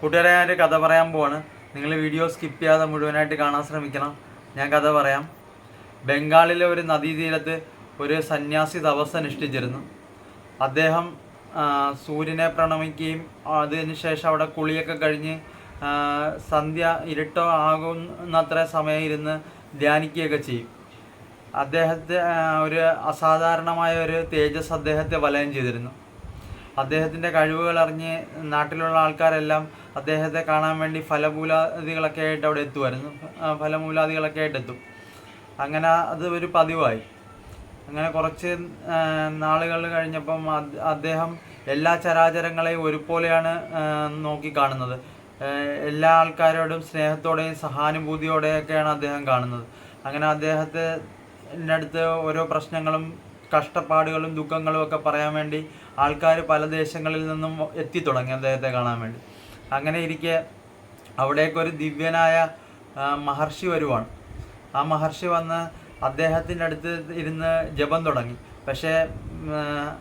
കൂട്ടുകാരെ ഞാൻ ഒരു കഥ പറയാൻ പോവാണ്. നിങ്ങൾ വീഡിയോ സ്കിപ്പ് ചെയ്യാതെ മുഴുവനായിട്ട് കാണാൻ ശ്രമിക്കണം. ഞാൻ കഥ പറയാം. ബംഗാളിലെ ഒരു നദീതീരത്ത് ഒരു സന്യാസി തപസ് അനുഷ്ഠിച്ചിരുന്നു. അദ്ദേഹം സൂര്യനെ പ്രണമിക്കുകയും അതിനുശേഷം അവിടെ കുളിയൊക്കെ കഴിഞ്ഞ് സന്ധ്യ ഇരുട്ടോ ആകുന്നത്ര സമയം ഇരുന്ന് ധ്യാനിക്കുകയൊക്കെ ചെയ്യും. അദ്ദേഹത്തെ ഒരു അസാധാരണമായ ഒരു തേജസ് അദ്ദേഹത്തെ വലയം ചെയ്തിരുന്നു. അദ്ദേഹത്തിന്റെ കഴിവുകൾ അറിഞ്ഞ് നാട്ടിലുള്ള ആൾക്കാരെല്ലാം അദ്ദേഹത്തെ കാണാൻ വേണ്ടി ഫലമൂലാദികളൊക്കെ ആയിട്ട് അവിടെ എത്തുമായിരുന്നു ഫലമൂലാദികളൊക്കെ ആയിട്ട് എത്തും. അങ്ങനെ അത് ഒരു പതിവായി. അങ്ങനെ കുറച്ച് നാളുകൾ കഴിഞ്ഞപ്പം അദ്ദേഹം എല്ലാ ചരാചരങ്ങളെയും ഒരുപോലെയാണ് നോക്കിക്കാണുന്നത് എല്ലാ ആൾക്കാരോടും സ്നേഹത്തോടെയും സഹാനുഭൂതിയോടെയൊക്കെയാണ് അദ്ദേഹം കാണുന്നത്. അങ്ങനെ അദ്ദേഹത്തെ എന്റെ അടുത്ത് ഓരോ പ്രശ്നങ്ങളും കഷ്ടപ്പാടുകളും ദുഃഖങ്ങളും ഒക്കെ പറയാൻ വേണ്ടി ആൾക്കാർ പല ദേശങ്ങളിൽ നിന്നും എത്തി തുടങ്ങി അദ്ദേഹത്തെ കാണാൻ വേണ്ടി. അങ്ങനെ ഇരിക്കെ അവിടേക്കൊരു ദിവ്യനായ മഹർഷി വരുവാണ്. ആ മഹർഷി വന്ന് അദ്ദേഹത്തിന്റെ അടുത്ത് ഇരുന്ന് ജപം തുടങ്ങി. പക്ഷേ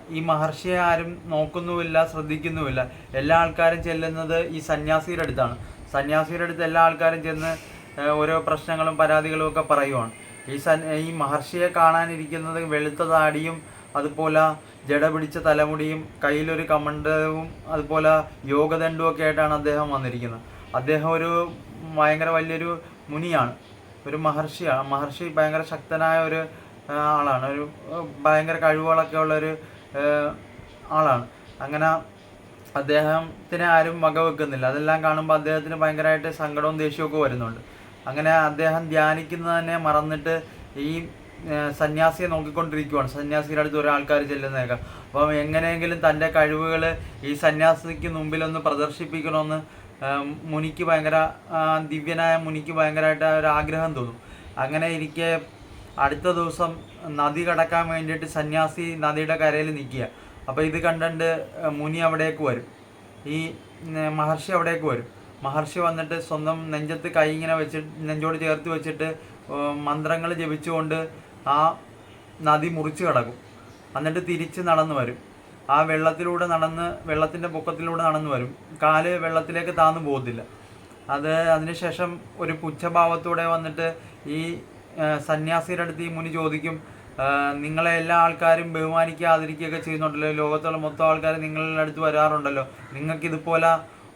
ഈ മഹർഷിയെ ആരും നോക്കുന്നുമില്ല ശ്രദ്ധിക്കുന്നുമില്ല. എല്ലാ ആൾക്കാരും ചെല്ലുന്നത് ഈ സന്യാസിയുടെ അടുത്താണ്. സന്യാസിയുടെ അടുത്ത് എല്ലാ ആൾക്കാരും ചെന്ന് ഓരോ പ്രശ്നങ്ങളും പരാതികളും ഒക്കെ പറയുവാണ്. ഈ സൻ ഈ മഹർഷിയെ കാണാനിരിക്കുന്നത് വെളുത്ത താടിയും അതുപോലെ ജട പിടിച്ച തലമുടിയും കയ്യിലൊരു കമണ്ടവും അതുപോലെ യോഗദണ്ഡും ഒക്കെ ആയിട്ടാണ് അദ്ദേഹം വന്നിരിക്കുന്നത്. അദ്ദേഹം ഒരു ഭയങ്കര വലിയൊരു മുനിയാണ്. ഒരു മഹർഷിയാണ്. മഹർഷി ഭയങ്കര ശക്തനായ ഒരു ആളാണ്. ഒരു ഭയങ്കര കഴിവുകളൊക്കെ ഉള്ളൊരു ആളാണ്. അങ്ങനെ അദ്ദേഹത്തിന് ആരും വകവെക്കുന്നില്ല. അതെല്ലാം കാണുമ്പോൾ അദ്ദേഹത്തിന് ഭയങ്കരമായിട്ട് സങ്കടവും ദേഷ്യവും ഒക്കെ വരുന്നുണ്ട്. അങ്ങനെ അദ്ദേഹം ധ്യാനിക്കുന്നത് മറന്നിട്ട് ഈ സന്യാസിയെ നോക്കിക്കൊണ്ടിരിക്കുവാണ്. സന്യാസിയുടെ അടുത്ത് ഒരാൾക്കാർ ചെല്ലുന്നേക്കാം അപ്പം എങ്ങനെയെങ്കിലും തന്റെ കഴിവുകൾ ഈ സന്യാസിക്ക് മുമ്പിലൊന്ന് പ്രദർശിപ്പിക്കണമെന്ന് മുനിക്ക് ഭയങ്കര ദിവ്യനായ മുനിക്ക് ഭയങ്കരമായിട്ട് ഒരു ആഗ്രഹം തോന്നും. അങ്ങനെ ഇരിക്കെ അടുത്ത ദിവസം നദി കടക്കാൻ വേണ്ടിയിട്ട് സന്യാസി നദിയുടെ കരയിൽ നിൽക്കുക. അപ്പോൾ ഇത് കണ്ടുകൊണ്ട് മുനി അവിടേക്ക് വരും. ഈ മഹർഷി അവിടേക്ക് വരും. മഹർഷി വന്നിട്ട് സ്വന്തം നെഞ്ചത്ത് കൈ ഇങ്ങനെ വെച്ചിട്ട് നെഞ്ചോട് ചേർത്ത് വെച്ചിട്ട് മന്ത്രങ്ങൾ ജപിച്ചുകൊണ്ട് ആ നദി മുറിച്ച് കടക്കും. എന്നിട്ട് തിരിച്ച് നടന്നു വരും. ആ വെള്ളത്തിലൂടെ നടന്ന് വെള്ളത്തിന്റെ പൊക്കത്തിലൂടെ നടന്നു വരും. കാൽ വെള്ളത്തിലേക്ക് താന്നു പോകത്തില്ല. അത് അതിനുശേഷം ഒരു പുച്ഛഭാവത്തോടെ വന്നിട്ട് ഈ സന്യാസിയുടെ അടുത്ത് ഈ മുനി ചോദിക്കും നിങ്ങളെ എല്ലാ ആൾക്കാരും ബഹുമാനിക്കാതിരിക്കുകയൊക്കെ ചെയ്യുന്നുണ്ടല്ലോ. ലോകത്തുള്ള മൊത്തം ആൾക്കാർ നിങ്ങളുടെ അടുത്ത് വരാറുണ്ടല്ലോ. നിങ്ങൾക്ക് ഇതുപോലെ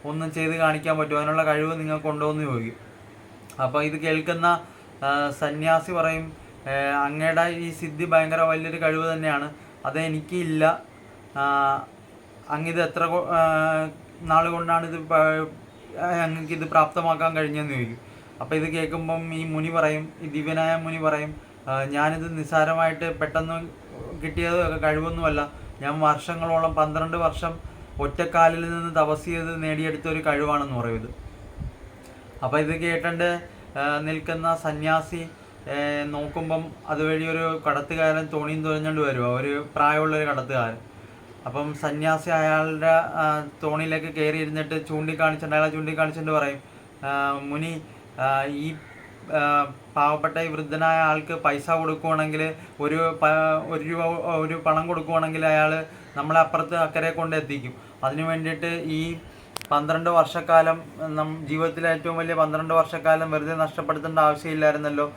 ഒന്നും ചെയ്ത് കാണിക്കാൻ പറ്റുമോ? അതിനുള്ള കഴിവ് നിങ്ങൾ എന്ന് ചോദിക്കും. അപ്പോൾ ഇത് കേൾക്കുന്ന സന്യാസി പറയും "ഏ, അങ്ങയുടെ ഈ സിദ്ധി ഭയങ്കര വലിയൊരു കഴിവ് തന്നെയാണ്. അത് എനിക്കില്ല. അങ്ങിത് എത്ര നാൾ കൊണ്ടാണ് ഇത് അങ്ങക്ക് ഇത് പ്രാപ്തമാക്കാൻ കഴിഞ്ഞെന്ന് ചോദിക്കും. അപ്പോൾ ഇത് കേൾക്കുമ്പം ഈ മുനി പറയും ഈ ദിവ്യനായ മുനി പറയും "ആ, ഞാനിത് നിസ്സാരമായിട്ട് പെട്ടെന്ന് കിട്ടിയത് കഴിവൊന്നുമല്ല. ഞാൻ വർഷങ്ങളോളം പന്ത്രണ്ട് വർഷം ഒറ്റക്കാലിൽ നിന്ന് തപസ് ചെയ്ത് നേടിയെടുത്ത ഒരു കഴിവാണെന്ന് പറയും ഇത്. അപ്പോൾ ഇത് കേട്ടണ്ട് നിൽക്കുന്ന സന്യാസി നോക്കുമ്പം അതുവഴി ഒരു കടത്തുകാരൻ തോണിയും തുഴഞ്ഞുകൊണ്ട് വരും ഒരു പ്രായമുള്ളൊരു കടത്തുകാരൻ. അപ്പം സന്യാസി അയാളുടെ തോണിയിലേക്ക് കയറി ഇരുന്നിട്ട് ചൂണ്ടിക്കാണിച്ചിട്ട് അയാളെ ചൂണ്ടിക്കാണിച്ചിട്ട് പറയും മുനി ഈ പാവപ്പെട്ട ഈ വൃദ്ധനായ ആൾക്ക് പൈസ കൊടുക്കുവാണെങ്കിൽ ഒരു ഒരു രൂപ ഒരു പണം കൊടുക്കുവാണെങ്കിൽ അയാൾ നമ്മളെ അപ്പുറത്ത് അക്കരെ കൊണ്ട് എത്തിക്കും. അതിനു വേണ്ടിയിട്ട് ഈ പന്ത്രണ്ട് വർഷക്കാലം നം ജീവിതത്തിലെ ഏറ്റവും വലിയ പന്ത്രണ്ട് വർഷക്കാലം വെറുതെ നഷ്ടപ്പെടുത്തേണ്ട ആവശ്യമില്ലായിരുന്നല്ലോ.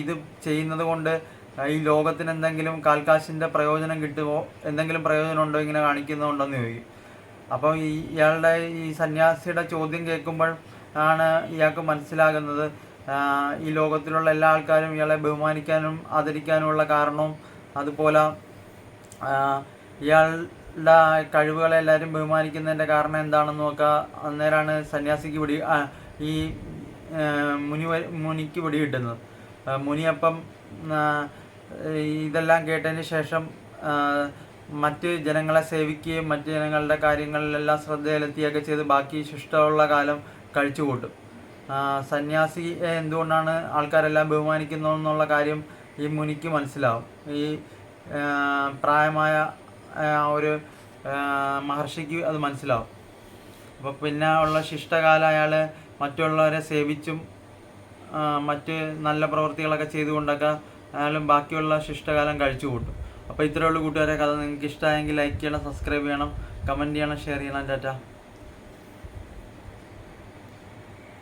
ഇത് ചെയ്യുന്നത് കൊണ്ട് ഈ ലോകത്തിന് എന്തെങ്കിലും കാൽക്കാശിന്റെ പ്രയോജനം കിട്ടുമോ? എന്തെങ്കിലും പ്രയോജനം ഉണ്ടോ ഇങ്ങനെ കാണിക്കുന്നുണ്ടെന്ന് ചോദിക്കും. അപ്പം ഈ ഇയാളുടെ ഈ സന്യാസിയുടെ ചോദ്യം കേൾക്കുമ്പോൾ ആണ് ഇയാൾക്ക് മനസ്സിലാകുന്നത്. ഈ ലോകത്തിലുള്ള എല്ലാ ആൾക്കാരും ഇയാളെ ബഹുമാനിക്കാനും ആദരിക്കാനുമുള്ള കാരണവും അതുപോലെ ഇയാളുടെ കഴിവുകളെ എല്ലാവരും ബഹുമാനിക്കുന്നതിന്റെ കാരണം എന്താണെന്ന് നോക്കുക അന്നേരമാണ് സന്യാസിക്ക് പിടി ഈ മുനി മുനിക്ക് പിടി കിട്ടുന്നത് ആ, മുനി അപ്പം ഇതെല്ലാം കേട്ടതിന് ശേഷം മറ്റ് ജനങ്ങളെ സേവിക്കുകയും മറ്റ് ജനങ്ങളുടെ കാര്യങ്ങളിലെല്ലാം ശ്രദ്ധ ചെലുത്തുകയൊക്കെ ചെയ്ത് ബാക്കി ശിഷ്ടമുള്ള കാലം കഴിച്ചു കൂട്ടും. സന്യാസി എന്തുകൊണ്ടാണ് ആൾക്കാരെല്ലാം ബഹുമാനിക്കുന്നതെന്നുള്ള കാര്യം ഈ മുനിക്ക് മനസ്സിലാവും. ഈ പ്രായമായ ഒരു മഹർഷിക്ക് അത് മനസ്സിലാവും. അപ്പോൾ പിന്നെ ഉള്ള ശിഷ്ടകാലം അയാൾ മറ്റുള്ളവരെ സേവിച്ചും മറ്റ് നല്ല പ്രവൃത്തികളൊക്കെ ചെയ്തുകൊണ്ടൊക്കെ അയാളും ബാക്കിയുള്ള ശിഷ്ടകാലം കഴിച്ചു കൂട്ടും. അപ്പോൾ ഇത്രയുള്ള കൂട്ടുകാരെ കഥ നിങ്ങൾക്ക് ഇഷ്ടമായെങ്കിൽ ലൈക്ക് ചെയ്യണം സബ്സ്ക്രൈബ് ചെയ്യണം കമന്റ് ചെയ്യണം ഷെയർ ചെയ്യണം ടാറ്റ.